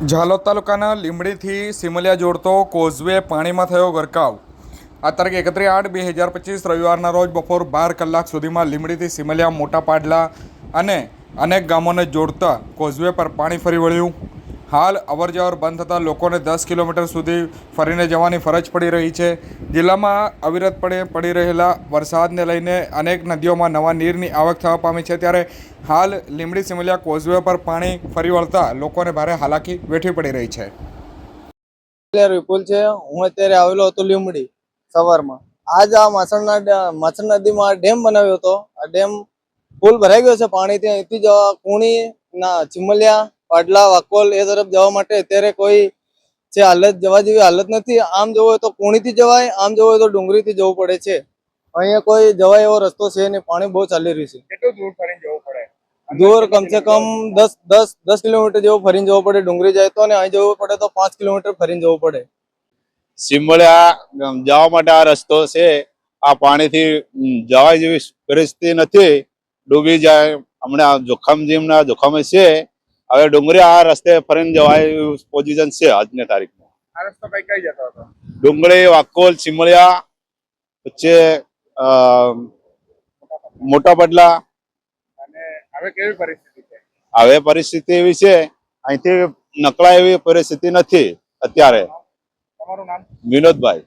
ઝાલોદ તાલુકાના લીમડીથી સિમલિયા જોડતો કોઝવે પાણીમાં થયો ગરકાવ. આ તારીખ એકત્રીસ આઠ બે હજાર પચીસ રવિવારના રોજ બપોર બાર કલાક સુધીમાં લીમડીથી સિમલિયા મોટા પાડલા અને અનેક ગામોને જોડતા કોઝવે પર પાણી ફરી વળ્યું. હાલ અવરજવર બંધ થતાં લોકોને દસ કિલોમીટર સુધી ફરીને જવાની ફરજ પડી રહી છે. જિલ્લામાં અવિરતપણે પડી રહેલા વરસાદને લઈને અનેક નદીઓમાં નવા નીરની આવક થવા પામી છે. ત્યારે હાલ લીમડી સિમલિયા, કોઝવે પર પાણી ફરી વળતા લોકોને ભારે હાલાકી વેઠવી પડી રહી છે. વિપુલ છે. હું અત્યારે આવેલો હતો લીમડી સવારમાં. આજ આ માછણના માછણ નદીમાં ડેમ બનાવ્યો હતો. આ ડેમ પુલ ભરાઈ ગયો છે પાણી ત્યાં અહીંથી જવા કુણી, ના ચિમલિયા પાડલા વાકોલ એ તરફ જવા માટે અત્યારે કોઈ છે હાલત જવા જેવી હાલત નથી. આમ જવું હોય તો કુણીથી જવાય આમ જવું હોય તો ડુંગળીથી જવું પડે છે. અહીંયા કોઈ જવાય એવો રસ્તો છે નહીં પાણી બહુ ચાલી રહ્યું છે. કેટલું દૂર ફરીને જવું પડે? દૂર કમસે કમ દસ દસ દસ કિલોમીટર જેવું ફરીને જવું પડે. ડુંગળી જાય તો અને અહીં જવું પડે તો પાંચ કિલોમીટર ફરીને જવું પડે. સિમળિયા જવા માટે આ રસ્તો છે. આ પાણીથી જવાય જવા જેવી પરિસ્થિતિ નથી. ડૂબી જાય. હમણાં જોખમ જેમના જોખમે છે. હવે ડુંગરી આ રસ્તે ફરીને જવાય પોઝિશન છે આજની તારીખમાં. આ રસ્તો કઈ કઈ જતો હતો? ડુંગળી વાકોલ સિમળિયા પછી અ, મોટા પડલા. અને હવે કેવી પરિસ્થિતિ છે? હવે પરિસ્થિતિ એવી છે અહીંથી નકળાય એવી પરિસ્થિતિ નથી અત્યારે. તમારું નામ? વિનોદભાઈ.